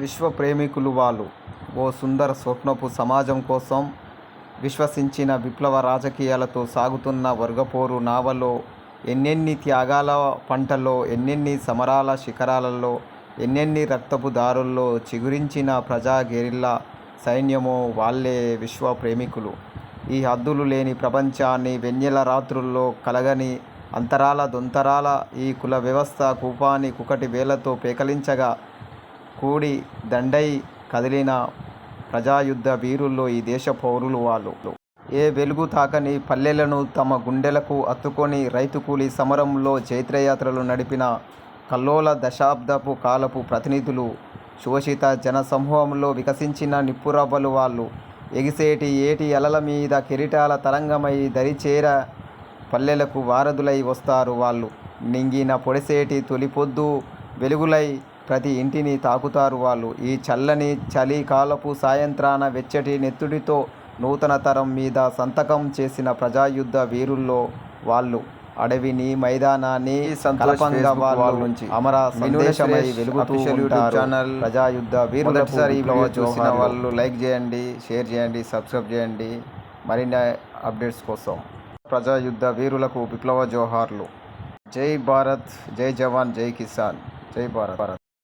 విశ్వ ప్రేమికులు వాళ్ళు. ఓ సుందర స్వప్నపు సమాజం కోసం విశ్వసించిన విప్లవ రాజకీయాలతో సాగుతున్న వర్గపోరు నావలో ఎన్నెన్ని త్యాగాల పంటలో ఎన్నెన్ని సమరాల శిఖరాలలో ఎన్నెన్ని రక్తపు దారుల్లో చిగురించిన ప్రజా గెరిల్లా సైన్యమో వాళ్ళే విశ్వ ప్రేమికులు ఈ హద్దులు లేని ప్రపంచాన్ని వెన్నెల రాత్రుల్లో కలగని అంతరాల దొంతరాల ఈ కుల వ్యవస్థ కూపాన్ని కుకటి వేలతో పేకలించగా కూడి దండై కదిలిన ప్రజాయుద్ధ వీరుల్లో ఈ దేశ పౌరులు వాళ్ళు. ఏ వెలుగు తాకని పల్లెలను తమ గుండెలకు అత్తుకొని రైతు కూలీ సమరంలో చైత్రయాత్రలు నడిపిన కల్లోల దశాబ్దపు కాలపు ప్రతినిధులు శోషిత జనసమూహంలో వికసించిన నిప్పురవ్వలు వాళ్ళు ఎగిసేటి ఏటి అలల మీద కిరీటాల తరంగమై దరిచేర పల్లెలకు వారధులై వస్తారు వాళ్ళు. నింగిన పొడిసేటి తొలిపొద్దు వెలుగులై ప్రతి ఇంటిని తాకుతారు వాళ్ళు. ఈ చల్లని చలి కాలపు సాయంత్రాన వెచ్చటి నెత్తుడితో నూతన తరం మీద సంతకం చేసిన ప్రజాయుద్ధ వీరుల్లో వాళ్ళు. అడవిని మైదానాన్ని వాళ్ళ నుంచి. అమర సందేశమై వెలుగుతూ ఉంటారు. ప్రజాయుద్ధ వీరులకు చూసిన వాళ్ళు లైక్ చేయండి షేర్ చేయండి సబ్స్క్రైబ్ చేయండి. మరిన్ని అప్డేట్స్ కోసం ప్రజాయుద్ధ వీరులకు విప్లవ జోహార్లు. జై భారత్ జై జవాన్ జై కిసాన్. జై భారత్ భారత్.